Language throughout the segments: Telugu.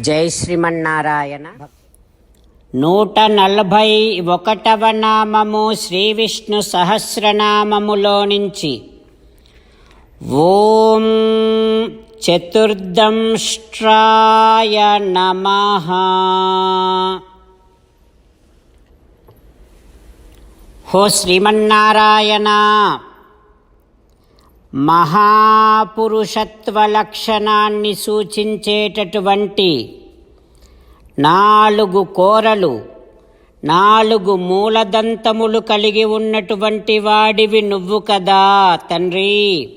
జై శ్రీమన్నారాయణ. నూట నలభై ఒకటవ నామము శ్రీ విష్ణు సహస్రనామములో నుంచి. ఓం చతుర్దంష్ట్రాయ నమ. హో శ్రీమన్నారాయణ. మహాపురుషత్వ లక్షణాన్ని సూచించేటటువంటి నాలుగు కోరలు నాలుగు మూలదంతములు కలిగి ఉన్నటువంటి వాడివి నువ్వు కదా తండ్రి.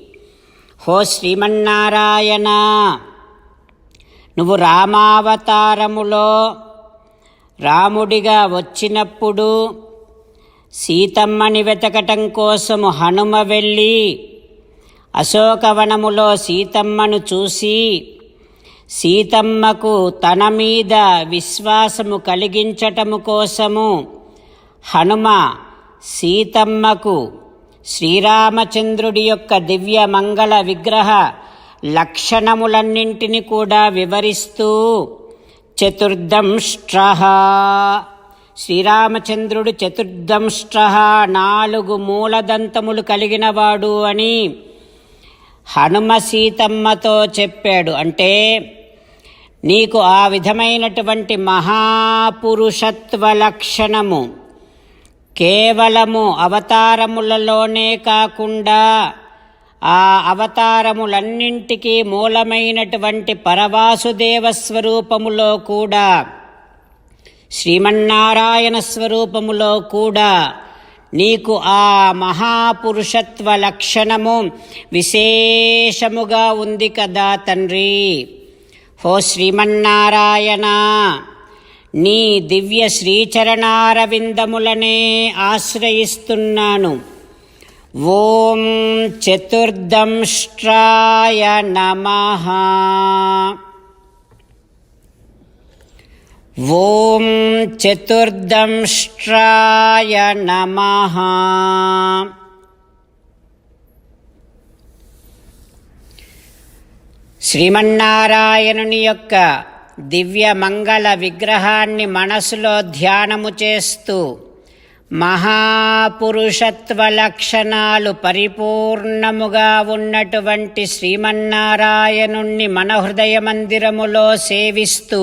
హో శ్రీమన్నారాయణ నువ్వు రామావతారములో రాముడిగా వచ్చినప్పుడు సీతమ్మని వెతకటం కోసము హనుమ వెళ్ళి అశోకవనములో సీతమ్మను చూసి సీతమ్మకు తన మీద విశ్వాసము కలిగించటము కోసము హనుమ సీతమ్మకు శ్రీరామచంద్రుడి యొక్క దివ్య మంగళ విగ్రహ లక్షణములన్నింటిని కూడా వివరిస్తూ చతుర్దంష్ట్ర శ్రీరామచంద్రుడు చతుర్దంష్ట్ర నాలుగు మూలదంతములు కలిగినవాడు అని హనుమ సీతమ్మతో చెప్పాడు. అంటే నీకు ఆ విధమైనటువంటి మహాపురుషత్వ లక్షణము కేవలము అవతారములలోనే కాకుండా ఆ అవతారములన్నింటికీ మూలమైనటువంటి పరవాసుదేవ స్వరూపములో కూడా శ్రీమన్నారాయణ స్వరూపములో కూడా నీకు ఆ మహాపురుషత్వ లక్షణము విశేషముగా ఉంది కదా తండ్రి. హో శ్రీమన్నారాయణ నీ దివ్య శ్రీచరణారవిందములనే ఆశ్రయిస్తున్నాను. ఓం చతుర్దంష్ట్రాయ నమ. ఓం చతుర్దంష్ట్రాయ నమః. శ్రీమన్నారాయణుని యొక్క దివ్య మంగళ విగ్రహాన్ని మనసులో ధ్యానము చేస్తూ మహాపురుషత్వ లక్షణాలు పరిపూర్ణముగా ఉన్నటువంటి శ్రీమన్నారాయణుణ్ణి మన హృదయ మందిరములో సేవిస్తూ